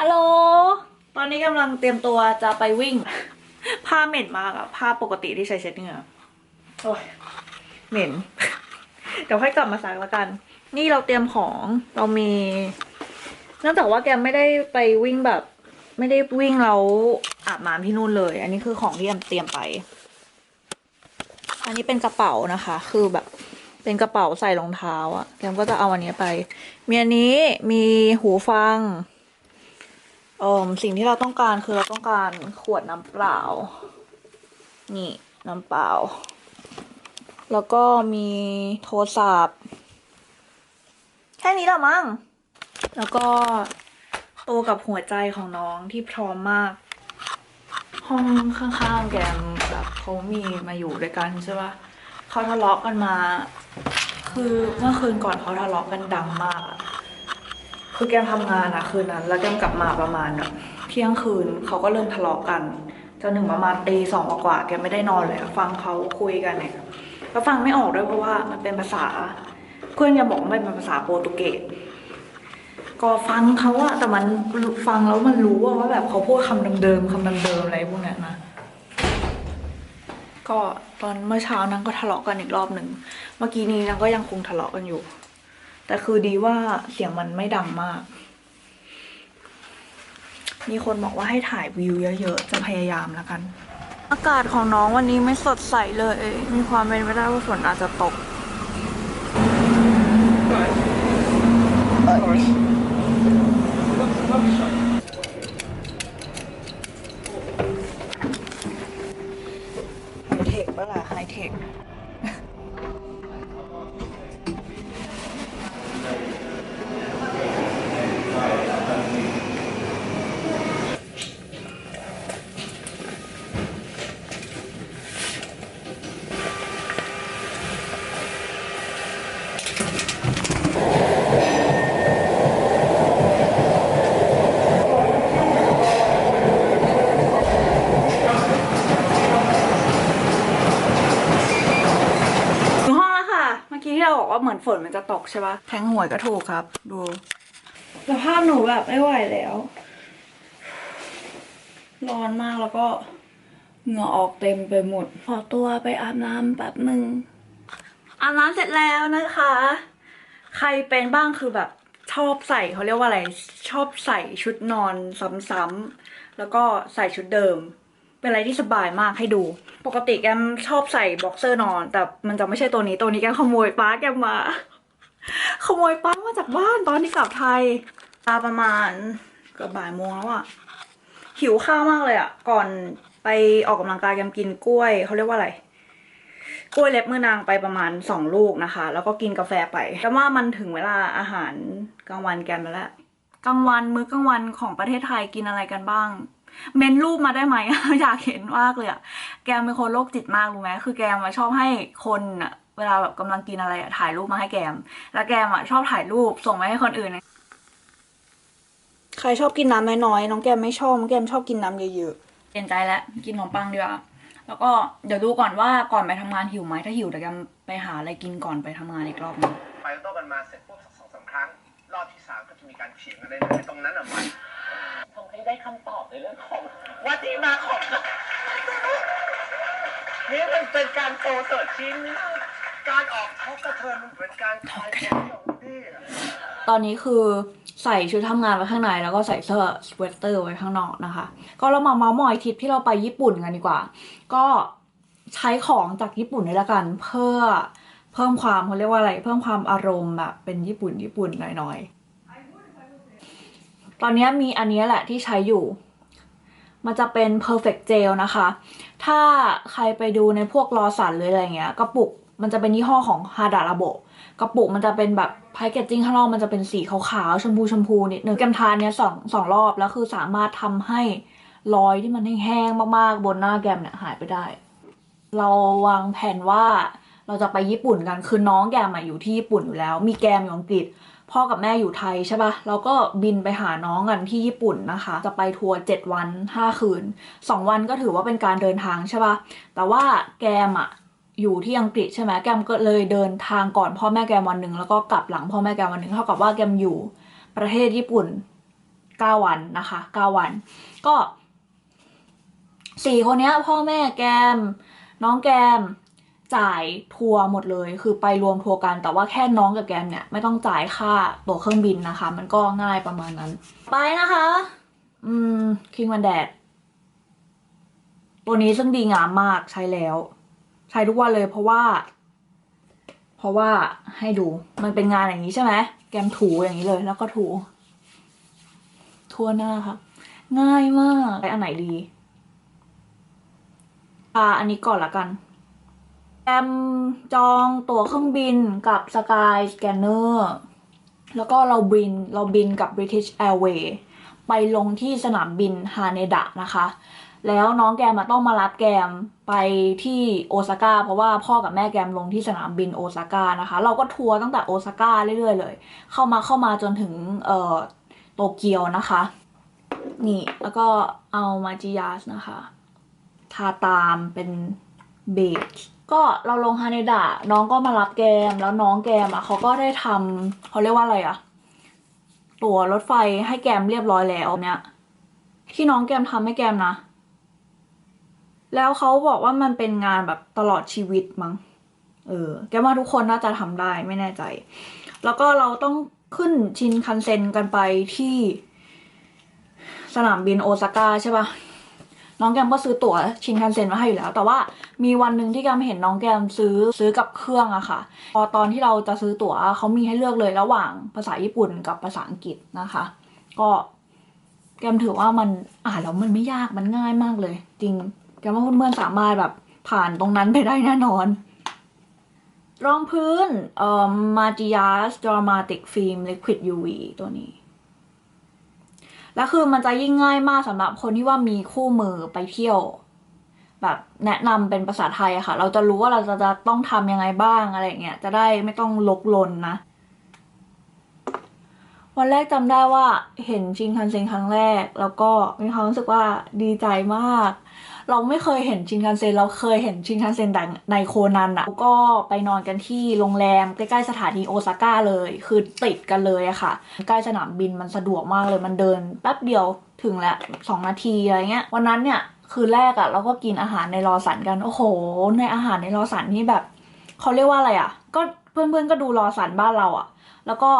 ฮัลโหล ตอนนี้กำลังเตรียมตัวจะไปวิ่ง ผ้าเหม็นมากอะผ้าปกติที่ใช้เช็ดเหงื่อโอ้ยเหม็น เดี๋ยวค่อยกลับมาซักแล้วกัน นี่เราเตรียมของเรามีเนื่องจากว่าแกไม่ได้ไปวิ่งแบบ ไม่ได้วิ่งแล้วอาบน้ำที่นู่นเลย อันนี้คือของที่แอมเตรียมไป อันนี้เป็นกระเป๋านะคะ คือแบบเป็นกระเป๋าใส่รองเท้าอะแกมก็จะเอาอันนี้ไป มีอันนี้มีหูฟัง เอ่อสิ่งที่เราต้องการคือเราต้องการขวดน้ำเปล่า นี่น้ำเปล่า แล้วก็มีโทรศัพท์แค่นี้ละมั้ง แล้วก็โตกับหัวใจของน้องที่พร้อมมาก ห้องข้างๆแกมแบบเขามีมาอยู่ด้วยกันใช่ปะเขาทะเลาะกันมา คือเมื่อคืนก่อนเขาทะเลาะกันดังมากอะ คือแกมทำงานอะคืนนั้น แล้วแกมกลับมาประมาณแบบเที่ยงคืนเขาก็เริ่มทะเลาะกันจนถึงประมาณตีสองกว่าแกไม่ได้นอนเลยฟังเขาคุยกันเนี่ยแล้วฟังไม่ออกด้วยเพราะว่ามันเป็นภาษา เพื่อนแกบอกว่ามันเป็นภาษาโปรตุเกสก็ฟังเขาอะแต่มันฟังแล้วมันรู้ว่าแบบเขาพูดคำเดิมๆคำเดิมๆอะไรพวกนี้ยนะก็ตอนเมื่อเช้านั้นก็ทะเลาะกันอีกรอบหนึ่งเมื่อกี้นี้นางก็ยังคงทะเลาะกันอยู่ แต่คือดีว่าเสียงมันไม่ดังมาก มีคนบอกว่าให้ถ่ายวิวเยอะๆ จะพยายามแล้วกัน อากาศของน้องวันนี้ไม่สดใสเลย มีความเป็นไปได้ว่าฝนอาจจะตก ไฮเทคปะล่ะไฮเทค ถึงห้องแล้วค่ะ เมื่อกี้ที่เราบอก ว่าเหมือนฝนมันจะตกใช่ปะแทงหวยก็ถูกครับ ดูสภาพหนูแบบไม่ไหวแล้ว ร้อนมากแล้วก็เหงื่อออกเต็มไปหมด ขอตัวไปอาบน้ำแป๊บหนึ่งอาบน้ำเสร็จแล้วนะคะ ใครเป็นบ้างคือแบบชอบใส่เขาเรียกว่าอะไร ชอบใส่ชุดนอนซ้ำๆแล้วก็ใส่ชุดเดิม เป็นอะไรที่สบายมากให้ดู ปกติแกมชอบใส่บ็อกเซอร์นอน แต่มันจะไม่ใช่ตัวนี้ตัวนี้แกขโมยป้าแกมา ขโมยป้ามาจากบ้านตอนที่กลับไทยตาประมาณเกือบบ่ายโมงแล้วอะหิวข้าวมากเลยอะก่อนไปออกกำลังกายแกมกินกล้วยเขาเรียกว่าอะไรกล้วยเล็บมือนางไปประมาณสองลูกนะคะ แล้วก็กินกาแฟไปแต่ว่ามันถึงเวลาอาหารกลางวันแกมแล้วกลางวันมื้อกลางวันของประเทศไทยกินอะไรกันบ้าง เมนรูปมาได้ไหม อยากเห็นมากเลยอะแกมเป็นคนโรคจิตมากรู้ไหมคือแกมอะชอบให้คนอะเวลาแบบกำลังกินอะไรอะถ่ายรูปมาให้แกม แล้วแกมอะชอบถ่ายรูปส่งไปให้คนอื่น ใครชอบกินน้ำน้อยๆน้องแกมไม่ชอบน้องแกมชอบกินน้ำเยอะๆเปลี่ยนใจแล้วกินขนมปังดีกว่าแล้วก็เดี๋ยวดูก่อนว่าก่อนไปทำงานหิวไหมถ้าหิวเดี๋ยวแกมไปหาอะไรกินก่อนไปทำงานอีกรอบหนึง ไปโต้กันมาเสร็จปุ๊บสักสองสามครั้ง รอบที่สามก็จะมีการเถียงกันเลยนะตรงนั้นอะมันทำให้ ได้คำตอบในเรื่องของว่าที่มาของนี่มันเป็นการโตเสิร์ชชิ้นการออกท็อกกระเทินมันเป็นการทายของพี่อะตอนนี้คือใส่ชุดทำงานไว้ข้างในแล้วก็ใส่เสื้อสเวตเตอร์ไว้ข้างนอกนะคะ ก็เรามาเมาส์มอยทริปที่เราไปญี่ปุ่นกันดีกว่า ก็ใช้ของจากญี่ปุ่นนี่ละกันเพื่อเพิ่มความเขาเรียกว่าอะไร เพิ่มความอารมณ์แบบเป็นญี่ปุ่นญี่ปุ่นหน่อยๆ ตอนนี้มีอันนี้แหละที่ใช้อยู่ มันจะเป็น perfect gel นะคะ ถ้าใครไปดูในพวกลอสันหรืออะไรเงี้ยกระปุกมันจะเป็นยี่ห้อของฮาดาราโบกระปุกมันจะเป็นแบบแพคเกจจิ้งข้างนอกมันจะเป็นสีขาวๆชมพูชมพูนิดนึงแกมทานเนี้ยสองสองรอบแล้วคือสามารถทำให้รอยที่มันแห้งๆมากๆ บนหน้าแกมเนี่ยหายไปได้ เราวางแผนว่าเราจะไปญี่ปุ่นกันคือน้องแกมอะอยู่ที่ญี่ปุ่นอยู่แล้ว มีแกมอยู่อังกฤษ พ่อกับแม่อยู่ไทยใช่ปะเราก็บินไปหาน้องกันที่ญี่ปุ่นนะคะ จะไปทัวร์เจ็ดวันห้าคืนสองวันก็ถือว่าเป็นการเดินทางใช่ปะแต่ว่าแกมอะอยู่ที่อังกฤษใช่ไหมแกมก็เลยเดินทางก่อนพ่อแม่แกมวันหนึ่งแล้วก็กลับหลังพ่อแม่แกมวันหนึ่งเท่ากับว่าแกมอยู่ประเทศญี่ปุ่นเก้าวันนะคะเก้าวัน ก็สี่คนนี้พ่อแม่แกมน้องแกม จ่ายทัวร์หมดเลย คือไปรวมทัวร์กัน แต่ว่าแค่น้องกับแกมเนี่ยไม่ต้องจ่ายค่าตั๋วเครื่องบินนะคะ มันก็ง่ายประมาณนั้น ไปนะคะ อืมคิงวันแดดตัวนี้ซึ่งดีงามมากใช้แล้ว ใช้ทุกวันเลยเพราะว่า เพราะว่าให้ดูมันเป็นงานอย่างนี้ใช่ไหมแกมถูอย่างนี้เลย แล้วก็ถู ทั่วหน้าค่ะ ง่ายมากไปอันไหนดีอ่าอันนี้ก่อนละกัน แอมจองตั๋วเครื่องบินกับสกายสแกนเนอร์แล้วก็เราบินเราบินกับ British Airways ไปลงที่สนามบินฮาเนดะนะคะ แล้วน้องแกมมาต้องมารับแกมไปที่โอซาก้าเพราะว่าพ่อกับแม่แกมลงที่สนามบินโอซาก้านะคะ เราก็ทัวร์ตั้งแต่โอซาก้าเรื่อยๆเลย เข้ามาเข้ามาจนถึงเอ่อโตเกียวนะคะ นี่แล้วก็เอามาจิยาสนะคะ ทาตามเป็นเบจ ก็เราลงฮาเนดะน้องก็มารับแกม แล้วน้องแกมอะเขาก็ได้ทำเขาเรียกว่าอะไรอะ ตั๋วรถไฟให้แกมเรียบร้อยแล้วเนี่ยที่น้องแกมทำให้แกมนะ แล้วเขาบอกว่ามันเป็นงานแบบตลอดชีวิตมั้งเออแกว่าทุกคนน่าจะทำได้ไม่แน่ใจ แล้วก็เราต้องขึ้นชินคันเซ็นกันไปที่สนามบินโอซาก้าใช่ปะ น้องแกมก็ซื้อตั๋วชินคันเซ็นมาให้อยู่แล้ว แต่ว่ามีวันหนึ่งที่แกมเห็นน้องแกมซื้อซื้อกับเครื่องอะค่ะ พอตอนที่เราจะซื้อตั๋วเขามีให้เลือกเลยระหว่างภาษาญี่ปุ่นกับภาษาอังกฤษนะคะ ก็แกมถือว่ามันอ่านแล้วมันไม่ยากมันง่ายมากเลย จริงแกมว่าเพื่อนๆสามารถแบบผ่านตรงนั้นไปได้แน่นอนรองพื้นเอ่อ Magias Dramatic Film Liquid UV ตัวนี้ แล้วคือมันจะยิ่งง่ายมากสำหรับคนที่ว่ามีคู่มือไปเที่ยว แบบแนะนำเป็นภาษาไทยอะค่ะ เราจะรู้ว่าเราจะจะต้องทำยังไงบ้างอะไรเงี้ยจะได้ไม่ต้องลกลนนะ วันแรกจำได้ว่าเห็นชินคันเซ็นครั้งแรก แล้วก็มีความรู้สึกว่าดีใจมาก เราไม่เคยเห็นชินคันเซ็นเราเคยเห็นชินคันเซ็นแต่ในโคนันอะก็ไปนอนกันที่โรงแรมใกล้ๆสถานีโอซาก้าเลย คือติดกันเลยอะค่ะ ใกล้สนามบินมันสะดวกมากเลยมันเดินแป๊บเดียวถึงแล้วสองนาทีอะไรเงี้ย วันนั้นเนี่ยคืนแรกอะเราก็กินอาหารในรอสันกัน โอ้โห ในอาหารในรอสันนี่แบบเขาเรียกว่าอะไรอะก็เพื่อนๆก็ดูรอสันบ้านเราอะแล้วก็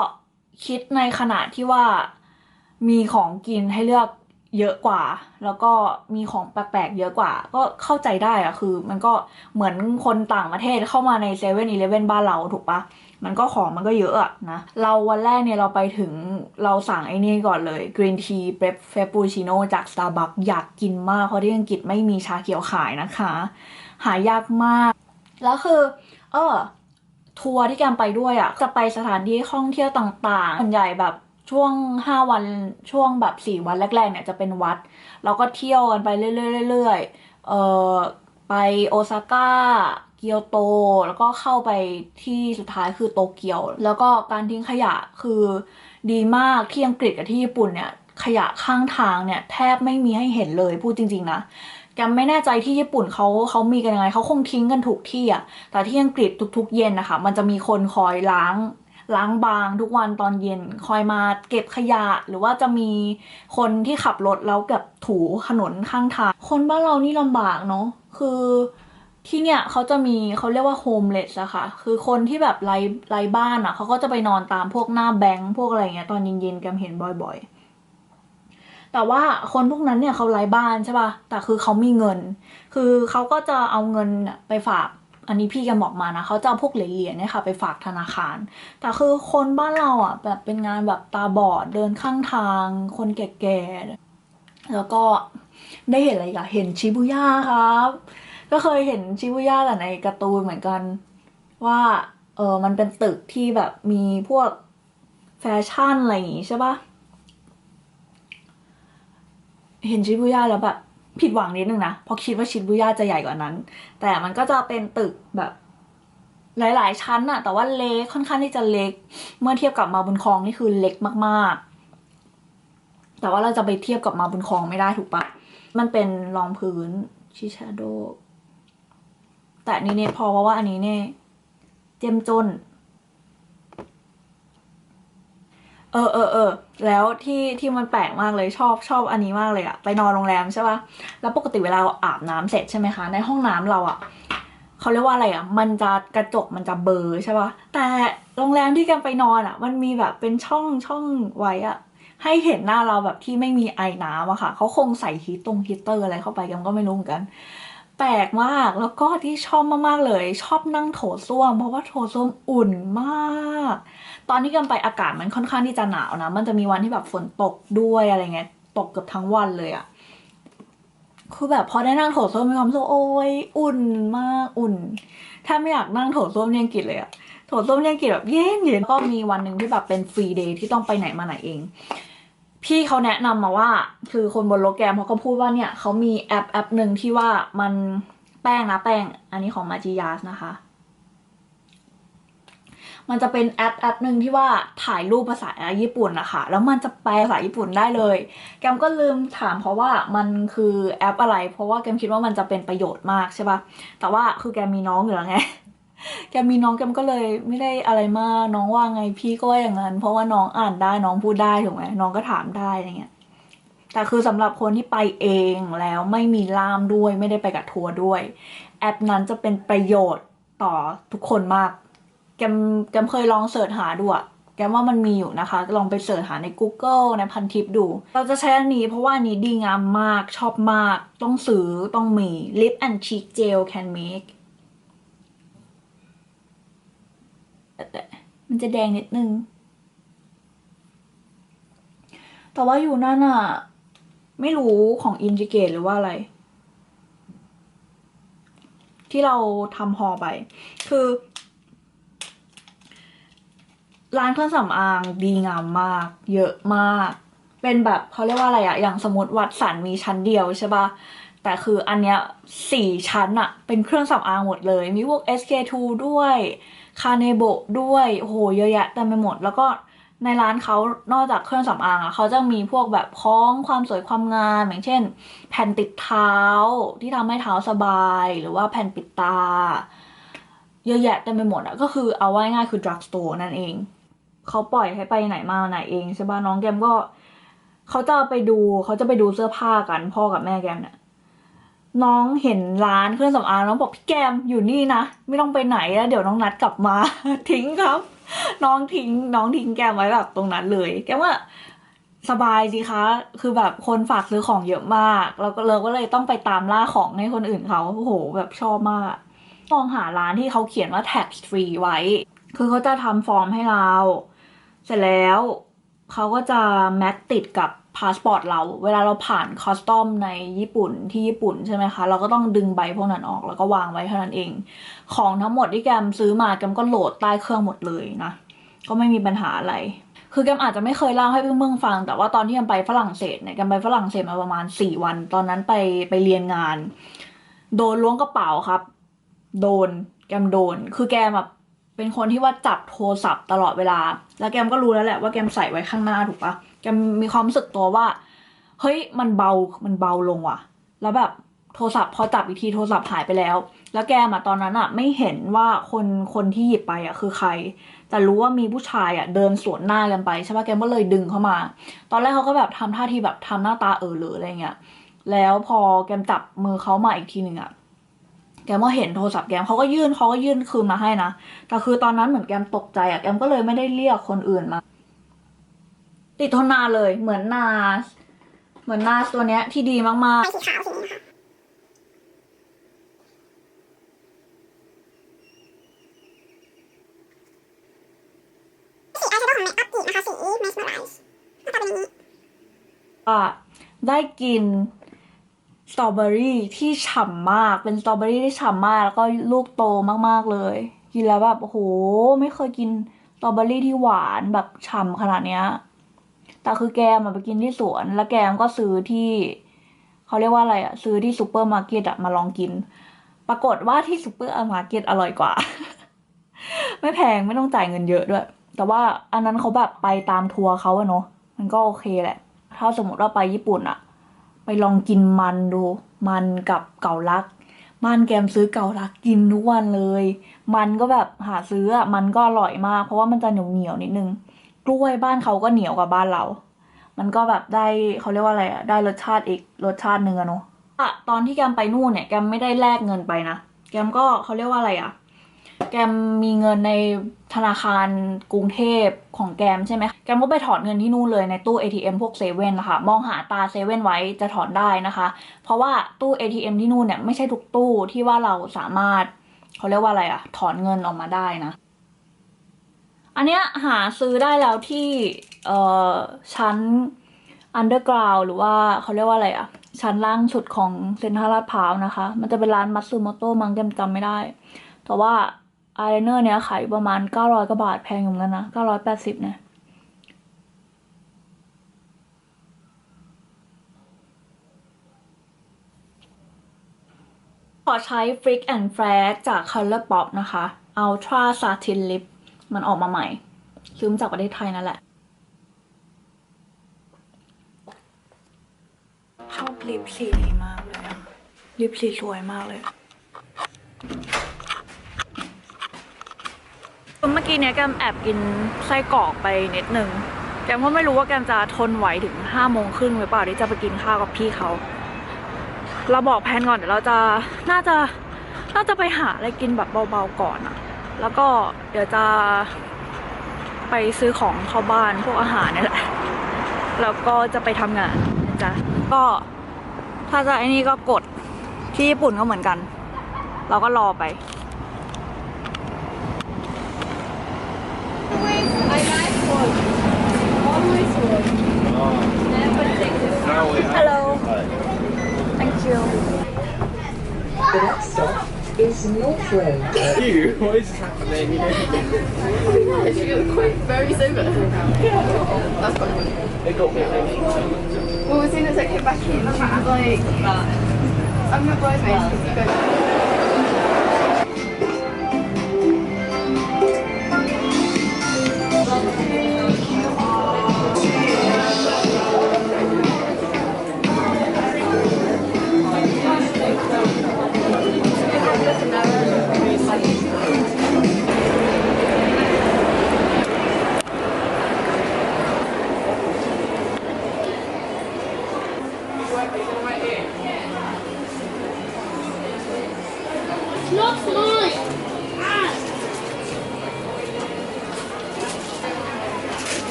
คิดในขณะที่ว่ามีของกินให้เลือกเยอะกว่า แล้วก็มีของแปลกๆเยอะกว่า ก็เข้าใจได้อะคือ มันก็เหมือนคนต่างประเทศเข้ามาในเซเว่นอีเลฟเว่นบ้านเราถูกปะมันก็ของมันก็เยอะอะนะ เราวันแรกเนี่ยเราไปถึงเราสั่งไอ้นี่ก่อนเลยกรีนทีเบรฟเฟปูชิโน่จาก Starbucks อยากกินมาก เพราะที่อังกฤษไม่มีชาเขียวขายนะคะ หายากมาก แล้วคือ เออ ทัวร์ที่แกมไปด้วยอะ่ะจะไปสถานที่ท่องเที่ยวต่างๆส่วนใหญ่แบบช่วง 5 วันช่วงแบบ 4 วันแรกๆเนี่ยจะเป็นวัด เราก็เที่ยวกันไปเรื่อยๆเออไปโอซาก้าเกียวโต แล้วก็เข้าไปที่สุดท้ายคือโตเกียว แล้วก็การทิ้งขยะคือดีมากที่อังกฤษกับที่ญี่ปุ่นเนี่ยขยะข้างทางเนี่ยแทบไม่มีให้เห็นเลยพูดจริง ๆ นะ แกมไม่แน่ใจที่ญี่ปุ่นเขาเขามีกันยังไงเขาคงทิ้งกันถูกที่อะแต่ที่อังกฤษทุก ๆ เย็นนะคะ มันจะมีคนคอยล้างล้างบางทุกวันตอนเย็นคอยมาเก็บขยะ หรือว่าจะมีคนที่ขับรถแล้วกับถูถนนข้างทาง คนบ้านเรานี่ลำบากเนาะคือที่เนี่ยเขาจะมีเขาเรียกว่าโฮมเลสอะค่ะ คือคนที่แบบไร้ไร้บ้านอะเขาก็จะไปนอนตามพวกหน้าแบงค์พวกอะไรเงี้ยตอนเย็นๆแกมเห็นบ่อยๆ แต่ว่าคนพวกนั้นเนี่ยเขาไร้บ้านใช่ป่ะ แต่คือเขามีเงิน คือเขาก็จะเอาเงินไปฝาก อันนี้พี่แกบอกมานะเขาจะเอาพวกเหรียญเนี่ยค่ะ ไปฝากธนาคาร แต่คือคนบ้านเราอะแบบเป็นงานแบบตาบอดเดินข้างทาง คนแก่ๆ แล้วก็ได้เห็นอะไรอีกอะเห็นชิบุย่าครับ ก็เคยเห็นชิบุย่าแต่ในการ์ตูนเหมือนกันว่าเออมันเป็นตึกที่แบบมีพวกแฟชั่นอะไรอย่างงี้ใช่ปะ เห็นชิบูย่าแล้วแบบผิดหวังนิดนึงนะเพราะคิดว่าชิบูย่าจะใหญ่กว่านั้น แต่มันก็จะเป็นตึกแบบหลาย ๆ ชั้นอะแต่ว่าเล็กค่อนข้างที่จะเล็ก เมื่อเทียบกับมาบุญคลองนี่คือเล็กมากๆ แต่ว่าเราจะไปเทียบกับมาบุญคลองไม่ได้ถูกปะมันเป็นรองพื้นชิชาโดแต่นี้เนี่ยพอเพราะว่าอันนี้เนี่ยเจมจน เออเออเออแล้วที่ที่มันแปลกมากเลยชอบชอบอันนี้มากเลยอะไปนอนโรงแรมใช่ปะแล้วปกติเวลาอาบน้ำเสร็จใช่ไหมคะ ในห้องน้ำเราอะเขาเรียกว่าอะไรอะมันจะกระจกมันจะเบลอใช่ปะแต่โรงแรมที่แกไปนอนอะมันมีแบบเป็นช่องช่องไว้อะให้เห็นหน้าเราแบบที่ไม่มีไอน้ำอะค่ะเขาคงใส่ฮีตตรงฮีตเตอร์อะไรเข้าไปกันก็ไม่รู้เหมือนกัน แปลกมากแล้วก็ที่ชอบมากๆเลย ชอบนั่งโถส้วม เพราะว่าโถส้วมอุ่นมาก ตอนที่กันไปอากาศมันค่อนข้างที่จะหนาวนะ มันจะมีวันที่แบบฝนตกด้วยอะไรเงี้ย ตกเกือบทั้งวันเลยอะคือแบบพอได้นั่งโถส้วมมีความสึกโอ้ยอุ่นมากอุ่น ถ้าไม่อยากนั่งโถส้วมเลี่ยงกิจเลยอะโถส้วมเลี่ยงกิจแบบเย็นเย็นก็มีวันหนึ่งที่แบบเป็นฟรีเดย์ที่ต้องไปไหนมาไหนเอง พี่เขาแนะนำมาว่า คือคนบนโลแกรมเขาก็พูดว่าเนี่ยเขามีแอปแอปหนึ่งที่ว่ามันแป้งนะแป้ง อันนี้ของมาจิยาสนะคะ มันจะเป็นแอปแอปหนึ่งที่ว่าถ่ายรูปภาษาญี่ปุ่นนะคะแล้วมันจะแปลภาษาญี่ปุ่นได้เลย แกมก็ลืมถามเพราะว่ามันคือแอปอะไร เพราะว่าแกมคิดว่ามันจะเป็นประโยชน์มากใช่ปะแต่ว่าคือแกมีน้องอยู่แล้วไงแกมีน้องแกมก็เลยไม่ได้อะไรมากน้องว่าไงพี่ก็อย่างนั้น เพราะว่าน้องอ่านได้น้องพูดได้ถูกไหมน้องก็ถามได้อะไรเงี้ยแต่คือสำหรับคนที่ไปเองแล้วไม่มีล่ามด้วยไม่ได้ไปกับทัวร์ด้วย แอปนั้นจะเป็นประโยชน์ต่อทุกคนมาก แกมแกมเคยลองเสิร์ชหาดูอะแกมว่ามันมีอยู่นะคะ ลองไปเสิร์ชหาใน Google ในพันทิปดู เราจะใช้อันนี้เพราะว่าอันนี้ดีงามมากชอบมาก ต้องซื้อต้องมี Lip and Cheek Gel Can Make มันจะแดงนิดนึง แต่ว่าอยู่นั่นอะไม่รู้ของอินจิเกตหรือว่าอะไร ที่เราทำฮอไป คือ ร้านเครื่องสำอางดีงามมาก เยอะมาก เป็นแบบเขาเรียกว่าอะไรอะอย่างสมมติวัดสันมีชั้นเดียวใช่ปะแต่คืออันเนี้ยสี่ชั้นอะเป็นเครื่องสำอางหมดเลย มีพวก SK2 ด้วยคาเนโบด้วยโอ้โหเยอะแยะเต็มไปหมด แล้วก็ในร้านเขานอกจากเครื่องสำอางอะเขาจะมีพวกแบบพ้องความสวยความงามอย่างเช่น แผ่นติดเท้าที่ทำให้เท้าสบาย หรือว่าแผ่นปิดตา เยอะแยะเต็มไปหมดอะก็คือเอาไว้ง่ายคือ drug store นั่นเอง เขาปล่อยให้ไปไหนมาไหนเองใช่ป่ะน้องแกมก็เขาจะไปดูเขาจะไปดูเสื้อผ้ากันพ่อกับแม่แกมเนี่ยน้องเห็นร้านเครื่องสำอางน้องบอกพี่แกมอยู่นี่นะไม่ต้องไปไหนแล้วเดี๋ยวน้องนัดกลับมา ทิ้งครับ น้องทิ้งน้องทิ้งแกมไว้แบบตรงนั้นเลย แกมว่าสบายสิคะ คือแบบคนฝากซื้อของเยอะมากแล้วก็เราก็เลยต้องไปตามล่าของให้คนอื่นเขาโอ้โห แบบชอบมากมองหาร้านที่เขาเขียนว่า tax free ไว้ คือเขาจะทำฟอร์มให้เรา เสร็จแล้วเขาก็จะแมทติดกับพาสปอร์ตเรา เวลาเราผ่านคอสตอมในญี่ปุ่นที่ญี่ปุ่นใช่ไหมคะ เราก็ต้องดึงใบพวกนั้นออกแล้วก็วางไว้เท่านั้นเอง ของทั้งหมดที่แกมซื้อมาแกมก็โหลดใต้เครื่องหมดเลยนะ ก็ไม่มีปัญหาอะไร คือแกมอาจจะไม่เคยเล่าให้เพื่อนๆฟัง แต่ว่าตอนที่แกมไปฝรั่งเศสเนี่ยแกมไปฝรั่งเศสมาประมาณสี่วัน ตอนนั้นไปไปเรียนงาน โดนล้วงกระเป๋าครับ โดนแกมโดน คือแกมแบบ เป็นคนที่ว่าจับโทรศัพท์ตลอดเวลา แล้วแกมก็รู้แล้วแหละว่าแกมใส่ไว้ข้างหน้าถูกปะแกมมีความรู้สึกตัวว่า เฮ้ยมันเบา มันเบาลงว่ะ แล้วแบบโทรศัพท์พอจับอีกทีโทรศัพท์หายไปแล้ว แล้วแกมอะตอนนั้นอะไม่เห็นว่าคนคนที่หยิบไปอะคือใคร แต่รู้ว่ามีผู้ชายอะเดินสวนหน้ากันไปใช่ปะแกมก็เลยดึงเข้ามา ตอนแรกเขาก็แบบทำท่าทีแบบทำหน้าตาเออหลืออะไรเงี้ย แล้วพอแกมจับมือเขามาอีกทีหนึ่งอะ แกมก็เห็นโทรศัพท์แกมเขาก็ยื่นเขาก็ยื่นคืนมาให้นะ แต่คือตอนนั้นเหมือนแกมตกใจอะแกมก็เลยไม่ได้เรียกคนอื่นมา ติดทนนานเลย เหมือนนาสเหมือนนาสตัวเนี้ยที่ดีมากๆสีขาวสีนี้นะคะสีอายแชโดว์ของ Make Up อีกนะคะสี Mesmerize หน้าตาเป็นอย่างนี้ว่าได้กิน สตรอเบอรี่ที่ฉ่ำมาก เป็นสตรอเบอรี่ที่ฉ่ำมากแล้วก็ลูกโตมากๆเลย กินแล้วแบบโอ้โหไม่เคยกินสตรอเบอรี่ที่หวานแบบฉ่ำขนาดเนี้ย แต่คือแกมอะไปกินที่สวน แล้วแกมก็ซื้อที่เขาเรียกว่าอะไรอะซื้อที่ซูเปอร์มาร์เก็ตอะมาลองกิน ปรากฏว่าที่ซูเปอร์มาร์เก็ตอร่อยกว่า ไม่แพงไม่ต้องจ่ายเงินเยอะด้วย แต่ว่าอันนั้นเขาแบบไปตามทัวร์เขาอะเนาะมันก็โอเคแหละ ถ้าสมมติว่าไปญี่ปุ่นอะ ไปลองกินมันดู มันกับเกาลัก มันแกมซื้อเกาลักกินทุกวันเลย มันก็แบบหาซื้ออะมันก็อร่อยมาก เพราะว่ามันจะเหนียวเหนียวนิดนึงกกล้วยบ้านเขาก็เหนียวกว่าบ้านเรา มันก็แบบได้เขาเรียกว่าอะไรอะได้รสชาติอีกรสชาติหนึ่งอะเนาะอะตอนที่แกมไปนู่นเนี่ยแกมไม่ได้แลกเงินไปนะ แกมก็เขาเรียกว่าอะไรอะ แกมมีเงินในธนาคารกรุงเทพของแกมใช่ไหมแกมก็ไปถอนเงินที่นู่นเลยในตู้ ATM พวกเซเว่นนะคะมองหาตาเซเว่นไว้จะถอนได้นะคะ เพราะว่าตู้ ATM ที่นู่นเนี่ยไม่ใช่ทุกตู้ที่ว่าเราสามารถเขาเรียกว่าอะไรอะถอนเงินออกมาได้นะ อันเนี้ยหาซื้อได้แล้วที่เอ่อชั้น underground หรือว่าเขาเรียกว่าอะไรอะชั้นล่างสุดของเซ็นทรัลลาดพร้าวนะคะ มันจะเป็นร้านมัตสึโมโตะมั้งจำจำไม่ได้ แต่ว่า อายไลเนอร์เนี้ยขายประมาณ 900กว่าบาทแพงอยู่เหมือนกันนะ 980 เนี่ย ขอใช้ Frick and Frag จาก Color Pop นะคะ Ultra Satin Lip มันออกมาใหม่ ซื้อมาจากประเทศไทยนั่นแหละ ชอบลิปสีนี้มากเลยลิปสีสวยมากเลย เมื่อกี้เนี้ยแกมแอบกินไส้กรอกไปนิดนึง แกมก็ไม่รู้ว่าแกมจะทนไหวถึงห้าโมงครึ่งหรือเปล่าที่จะไปกินข้าวกับพี่เขา เราบอกแพนก่อนเดี๋ยวเราจะน่าจะน่าจะไปหาอะไรกินแบบเบาๆก่อนอะแล้วก็เดี๋ยวจะไปซื้อของเข้าบ้านพวกอาหารนี่แหละ แล้วก็จะไปทำงานนะจ๊ะ ก็ถ้าจะไอ้นี่ก็กดที่ญี่ปุ่นก็เหมือนกัน เราก็รอไป Hello. Thank you. The next stop is North Road. You? What is happening? You're quite very sober. That's quite funny. They got me. Well, as soon as I came back in, she was like, I'm your bridesmaid. You go.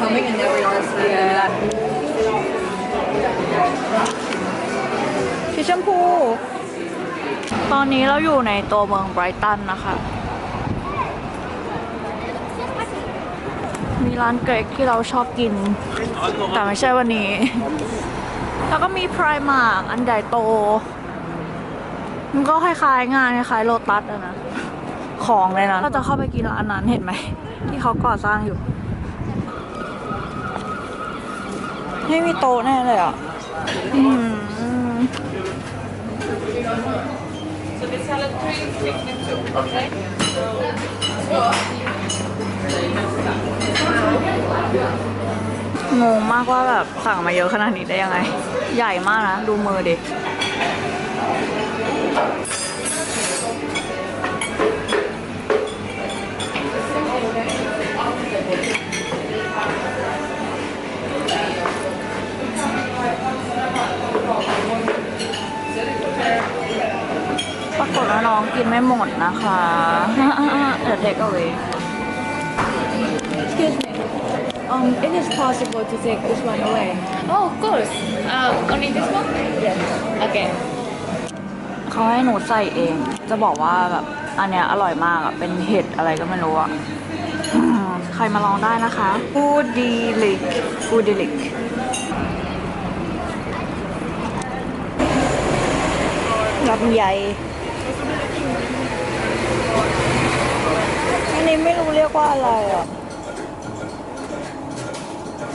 Coming and there we are. So yeah. สีชมพู ตอนนี้เราอยู่ในตัวเมืองไบรตันนะคะ มีร้านเกรกที่เราชอบกิน แต่ไม่ใช่วันนี้ แล้วก็มีพรายมาร์อันใหญ่โต มันก็คล้ายๆงานคล้ายโลตัสอะนะ ของเลยนะเราจะเข้าไปกินร้านนั้นเห็นไหม ที่เขาก่อสร้างอยู่ ไม่มีโต๊ะแน่เลยอะงงมากว่าแบบสั่งมาเยอะขนาดนี้ได้ยังไง ใหญ่มากนะ ดูมือดิ ปรากฏว่าน้องกินไม่หมดนะคะ เดี๋ยวเทคเอาไว้ Excuse me. Um, it is possible to take this one away. Oh, of course. Uh, only this one? Yes. Okay. เขาให้หนูใส่เอง จะบอกว่าแบบอันเนี้ยอร่อยมากอะเป็นเห็ดอะไรก็ไม่รู้อะอืมใครมาลองได้นะคะฟูดีลิกฟูดีลิกลำไย นนี้ไม่รู้เรียกว่าอะไรอะ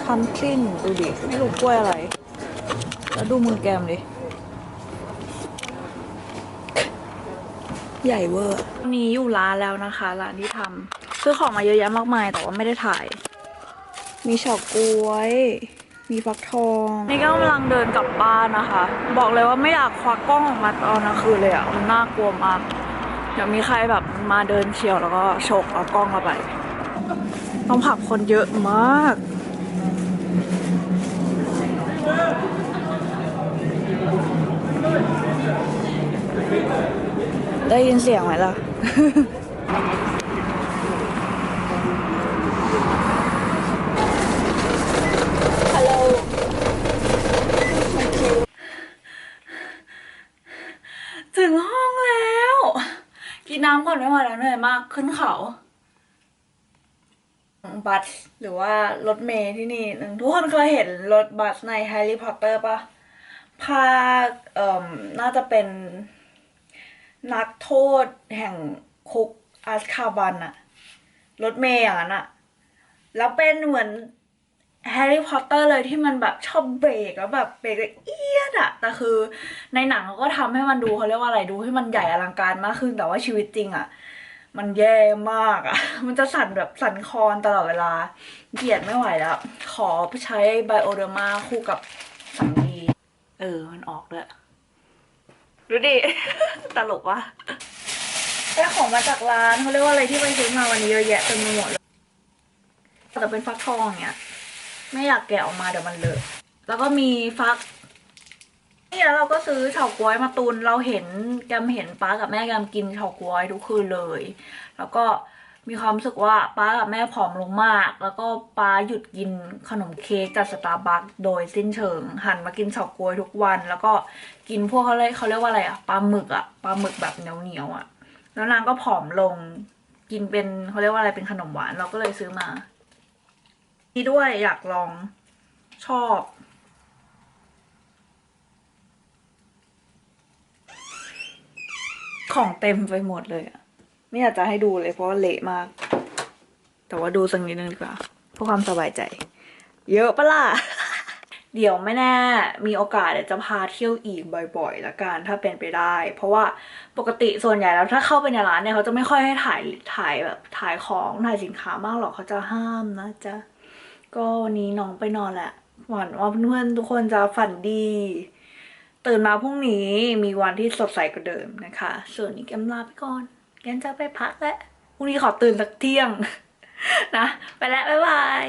คันคลินดูดิ ไม่รู้กล้วยอะไร แล้วดูมือแกมดิ ใหญ่เวอร์วันนี้อยู่ร้านแล้วนะคะ ร้านที่ทำซื้อของมาเยอะแยะมากมาย แต่ว่าไม่ได้ถ่าย มีเฉาก๊วย มีฟักทอง นี่ก็กำลังเดินกลับบ้านนะคะ บอกเลยว่าไม่อยากควักกล้องออกมาตอนกลางคืนเลยอะมันน่ากลัวมากเดี๋ยวมีใครแบบมาเดินเฉียวแล้วก็โฉกเอากล้องเราไป ต้องผักคนเยอะมาก ได้ยินเสียงไหมล่ะฮัลโหลถึงห้องแล้ว น้ำก่อนไม่ไหวแล้วเหนื่อยมากขึ้นเขา บัสหรือว่ารถเมย์ที่นี่ทุกคนเคยเห็นรถบัสในแฮร์รี่พอตเตอร์ปะภาคเอ่มน่าจะเป็นนักโทษแห่งคุกอาสคาบันอะรถเมย์อย่างนั้นอะแล้วเป็นเหมือน แฮร์รี่พอตเตอร์เลยที่มันแบบชอบเบรกแล้วแบบเบรกเลยเอียดอะแต่คือในหนังเขาก็ทำให้มันดูเขาเรียกว่าอะไรดูให้มันใหญ่อลังการมากขึ้นแต่ว่าชีวิตจริงอะมันแย่มากอะมันจะสั่นแบบสั่นคอนตลอดเวลาเกลียดไม่ไหวแล้ว ขอใช้ไบโอเดอร์มาคู่กับสำลีเออ มันออกด้วยดูดิ ตลกวะได้ของมาจากร้านเขาเรียกว่าอะไรที่ไปซื้อมาวันนี้เยอะแยะเต็มไปหมดเลยแต่เป็นฟักทองเนี่ย ไม่อยากแกะออกมาเดี๋ยวมันเลอะแล้วก็มีฟัก นี่แล้วเราก็ซื้อเฉาก๊วยมาตุนเราเห็นแกมเห็นป้ากับแม่แกมกินเฉาก๊วยทุกคืนเลย แล้วก็มีความรู้สึกว่าป้ากับแม่ผอมลงมาก แล้วก็ป้าหยุดกินขนมเค้กจากสตาร์บัคโดยสิ้นเชิง หันมากินเฉาก๊วยทุกวัน แล้วก็กินพวกเขาเรียกเขาเรียกว่าอะไรอะปลาหมึกอะปลาหมึกแบบเหนียวเหนียวๆอะแล้วนางก็ผอมลง กินเป็นเขาเรียกว่าอะไรเป็นขนมหวานเราก็เลยซื้อมา นี่ด้วยอยากลองชอบ ของเต็มไปหมดเลยอะไม่อยากจะให้ดูเลยเพราะว่าเละมาก แต่ว่าดูสักนิดนึงดีกว่าเพื่อความสบายใจ เยอะปะล่ะ เดี๋ยวไม่แน่ มีโอกาสเดี๋ยวจะพาเที่ยวอีกบ่อยๆละกันถ้าเป็นไปได้ เพราะว่าปกติส่วนใหญ่แล้วถ้าเข้าไปในร้านเนี่ยเขาจะไม่ค่อยให้ถ่ายถ่ายแบบถ่ายของถ่ายสินค้ามากหรอกเขาจะห้ามนะจ๊ะ ก็วันนี้น้องไปนอนแหละหวังว่าเพื่อนๆทุกคนจะฝันดี ตื่นมาพรุ่งนี้มีวันที่สดใสกว่าเดิมนะคะ ส่วนนี้แกมลาไปก่อนแกมจะไปพักแล้วพรุ่งนี้ขอตื่นสักเที่ยง นะ ไปแล้ว บ๊ายบาย